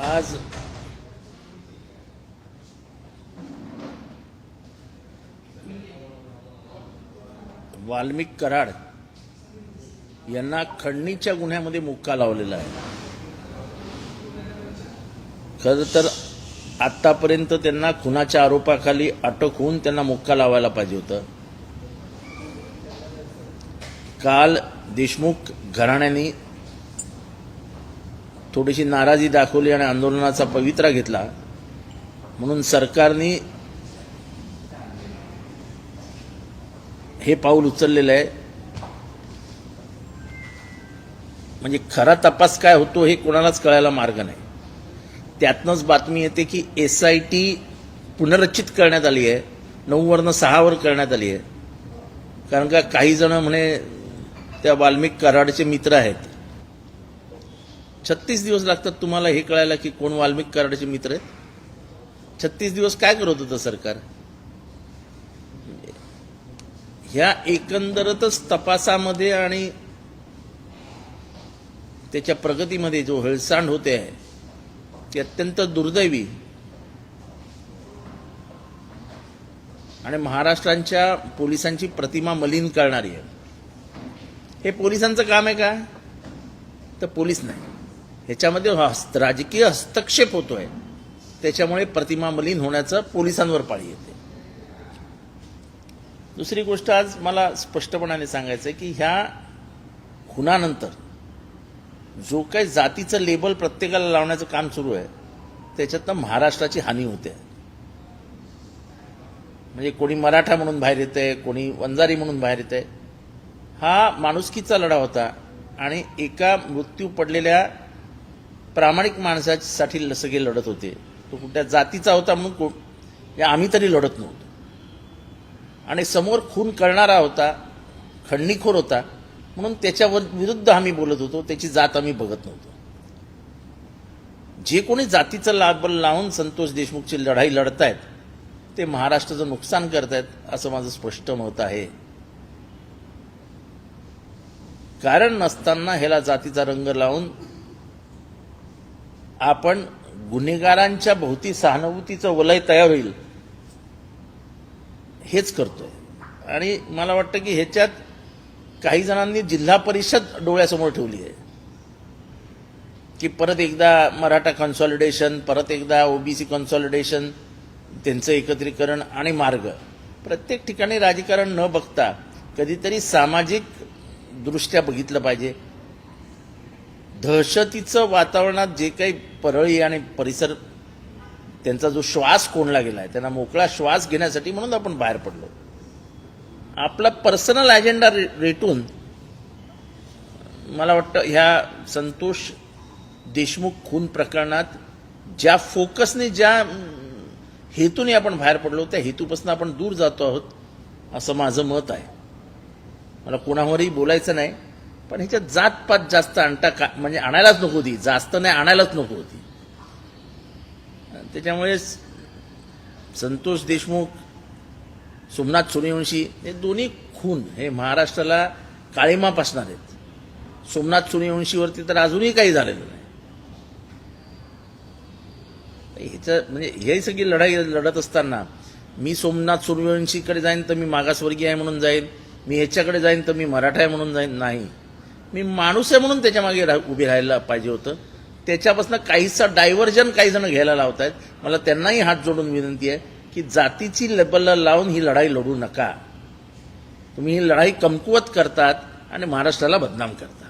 आज वाल्मिक कराड यांना खंडणीच्या गुन्ह्यामध्ये मुक्का लावलेला आहे. खरं तर आतापर्यंत त्यांना खुनाच्या आरोपाखाली अटक होऊन त्यांना मुक्का लावायला पाहिजे होतं. काल देशमुख घराण्याने थोडीशी नाराजी दाखवली आणि आंदोलनाचा पवित्रा घेतला. म्हणून सरकारने हे पाऊल उचललेलं आहे. म्हणजे खरा तपास काय होतो हे कोणालाच कळायला मार्ग नाही. त्यातनंच बातमी येते की एस आय टी पुनर्रचित करण्यात आली आहे. नऊवरनं सहावर करण्यात आली आहे. कारण का काही जण म्हणे त्या वाल्मिक कराडचे मित्र आहेत. छत्तीस दिवस लागतात तुम्हाला हे कळायला की कोण वाल्मिक कराडचे मित्र आहेत? छत्तीस दिवस काय करत होतं सरकार? ह्या एकंदरतच तपासामध्ये आणि त्याच्या प्रगतीमध्ये जो हेळसांड होते आहे ती अत्यंत दुर्दैवी. आणि महाराष्ट्रांच्या पोलिसांची प्रतिमा मलिन करणारी आहे. हे पोलिसांचं काम आहे का? तर पोलीस नाही. ह्याच्यामध्ये हस्त राजकीय हस्तक्षेप होतोय. त्याच्यामुळे प्रतिमा मलिन होण्याचं पोलिसांवर पाळी येते. दुसरी गोष्ट आज मला स्पष्टपणाने सांगायचं आहे की ह्या खुनानंतर जो काही जातीचं लेबल प्रत्येकाला लावण्याचं काम सुरू आहे त्याच्यातनं महाराष्ट्राची हानी होते. म्हणजे कोणी मराठा म्हणून बाहेर येतंय कोणी वंजारी म्हणून बाहेर येते हा माणुसकीचा लढा होता आणि एका मृत्यू पडलेल्या प्रामाणिक माणसासाठी सगळे लढत होते. तो कुठल्या जातीचा होता म्हणून कोण? या आम्ही तरी लढत नव्हतो. आणि समोर खून करणारा होता खंडणीखोर होता म्हणून त्याच्यावर विरुद्ध आम्ही बोलत होतो त्याची जात आम्ही बघत नव्हतो. जे कोणी जातीचं लाबल लावून संतोष देशमुखची लढाई लढतायत ते महाराष्ट्राचं नुकसान करतायत असं माझं स्पष्ट मत आहे. कारण नसताना ह्याला जातीचा रंग लावून आपण गुन्हेगारांच्या भोवती सहानुभूतीचं वलय तयार होईल. हेच करतोय. आणि मला वाटतं की ह्याच्यात काही जणांनी जिल्हा परिषद डोळ्यासमोर ठेवली आहे. की परत एकदा मराठा कन्सॉलिडेशन परत एकदा ओबीसी कन्सॉलिडेशन त्यांचं एकत्रीकरण आणि मार्ग. प्रत्येक ठिकाणी राजकारण न बघता कधीतरी सामाजिक दृष्ट्या बघितलं पाहिजे. दहशतीचं वातावरणात जे काही परळी आणि परिसर त्यांचा जो श्वास कोणला आहे त्यांना मोकळा श्वास घेण्यासाठी म्हणून आपण बाहेर पडलो. आपला पर्सनल अजेंडा रे रेटून मला वाटतं ह्या संतोष देशमुख खून प्रकरणात ज्या फोकसने ज्या हेतूने आपण बाहेर पडलो त्या हेतूपासून आपण दूर जातो आहोत असं माझं मत आहे. मला कोणावरही बोलायचं नाही. पण ह्याच्यात जातपात जास्त आणता का? म्हणजे आणायलाच नको होती जास्त नाही आणायलाच नको होती त्याच्यामुळे संतोष देशमुख सोमनाथ सूर्यवंशी हे दोन्ही खून हे महाराष्ट्राला काळीमा पासणार आहेत. सोमनाथ सूर्यवंशीवरती तर अजूनही काही झालेलं नाही. ह्याचं म्हणजे हे सगळी लढाई लढत असताना मी सोमनाथ सूर्यवंशीकडे जाईन तर मी मागासवर्गीय आहे म्हणून जाईन. मी ह्याच्याकडे जाईन तर मी मराठा आहे म्हणून जाईन. नाही. मी माणूस आहे म्हणून त्याच्यामागे रा- उभे राहायला पाहिजे होतं. त्याच्यापासून काहीसा डायव्हर्जन काही जण घ्यायला लावत आहेत मला त्यांनाही हात जोडून विनंती आहे की जातीची लेबलला लावून ही लढाई लढू नका. तुम्ही ही लढाई कमकुवत करतात आणि महाराष्ट्राला बदनाम करतात.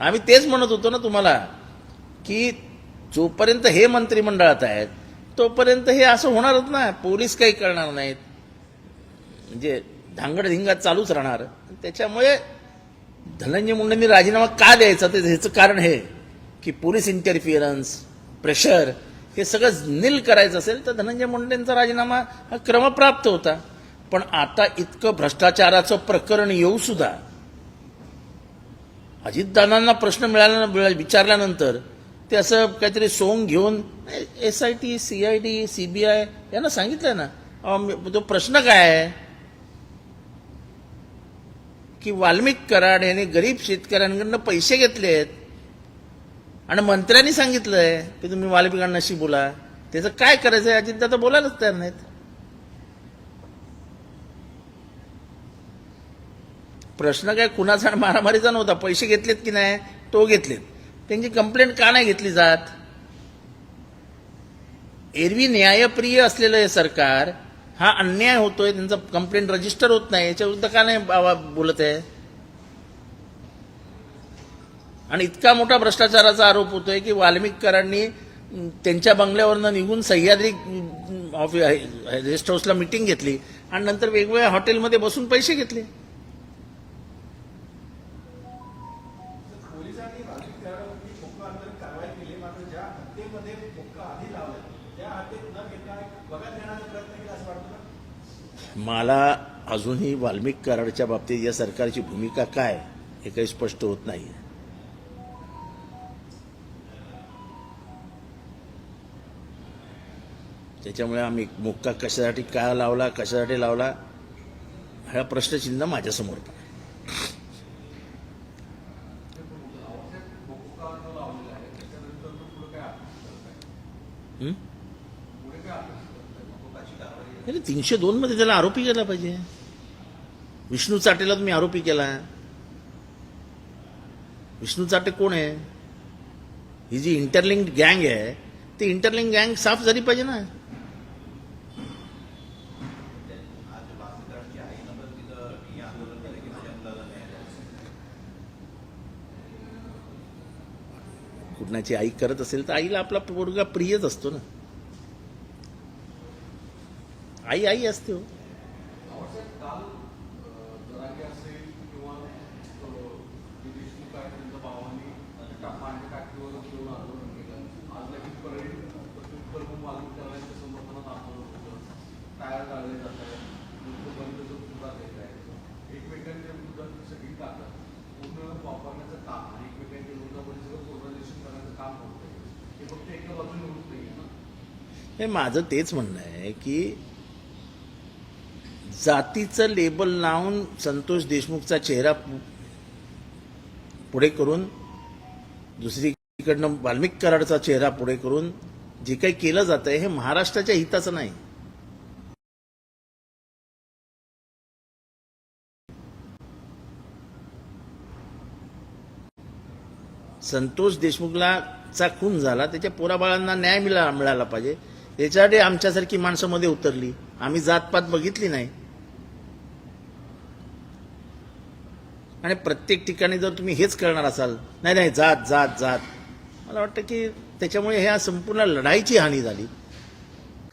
आम्ही तेच म्हणत होतो ना तुम्हाला की जोपर्यंत हे मंत्रिमंडळात आहेत तोपर्यंत हे असं होणारच ना. पोलीस काही करणार नाहीत. म्हणजे धांगडधिंगा चालूच राहणार. त्याच्यामुळे धनंजय मुंडेंनी राजीनामा का द्यायचा? ते ह्याचं कारण हे की पोलीस इंटरफिअरन्स प्रेशर हे सगळं नील करायचं असेल तर धनंजय मुंडेंचा राजीनामा हा क्रमप्राप्त होता. पण आता इतकं भ्रष्टाचाराचं प्रकरण येऊ सुद्धा अजितदादांना प्रश्न मिळाल्या विचारल्यानंतर ते असं काहीतरी सोंग घेऊन S I T C I D C B I यांना सांगितलं ना तो प्रश्न काय आहे? की वाल्मिक कराड यांनी गरीब शेतकऱ्यांकडनं पैसे घेतले आहेत आणि मंत्र्यांनी सांगितलंय की तुम्ही वाल्मिकांनाशी बोला. त्याचं काय करायचं आहे अजितदादा बोलायलाच तयार नाहीत. प्रश्न काय कुणाचा मारामारीचा नव्हता. पैसे घेतलेत की नाही तो घेतलेत. त्यांची कंप्लेंट का नाही घेतली जात? एरवी न्यायप्रिय असलेलं हे सरकार हा अन्याय होतोय त्यांचा कंप्लेंट रजिस्टर होत नाही याच्याविरुद्ध का नाही बाबा बोलत आहे? आणि इतका मोठा भ्रष्टाचाराचा आरोप होतोय की वाल्मिककरांनी त्यांच्या बंगल्यावरनं निघून सह्याद्री ऑफिस गेस्ट हाऊसला मिटिंग घेतली आणि नंतर वेगवेगळ्या हॉटेलमध्ये बसून पैसे घेतले. मला अजूनही वाल्मिक कराडच्या बाबतीत या सरकारची भूमिका काय हे काही स्पष्ट होत नाही त्याच्यामुळे आम्ही मुक्का कशासाठी का लावला कशासाठी लावला हा प्रश्नचिन्ह माझ्यासमोर पण आहे. नाही तीनशे दोन मध्ये त्याला आरोपी केला पाहिजे. विष्णू चाटेला तुम्ही आरोपी केला. विष्णू चाटे कोण आहे? ही जी इंटरलिंक गँग आहे ती इंटरलिंक गँग साफ झाली पाहिजे ना. कुणाची आई करत असेल तर आईला आपला पोरगा प्रियच असतो ना. आई आई असते हो. हे माझं तेच म्हणणं आहे की जातीचं लेबल लावून संतोष देशमुखचा चेहरा पुढे करून दुसरीकडनं वाल्मिक कराडचा चेहरा पुढे करून जे काही केलं जातंय हे महाराष्ट्राच्या हिताचं नाही. संतोष देशमुखला चा खून झाला त्याच्या पोराबाळांना न्याय मिळाला मिळाला पाहिजे. याच्यासाठी आमच्यासारखी माणसं मध्ये उतरली. आम्ही जातपात बघितली नाही. आणि प्रत्येक ठिकाणी जर तुम्ही हेच करणार असाल नाही नाही जात जात जात. मला वाटतं की त्याच्यामुळे ह्या संपूर्ण लढाईची हानी झाली.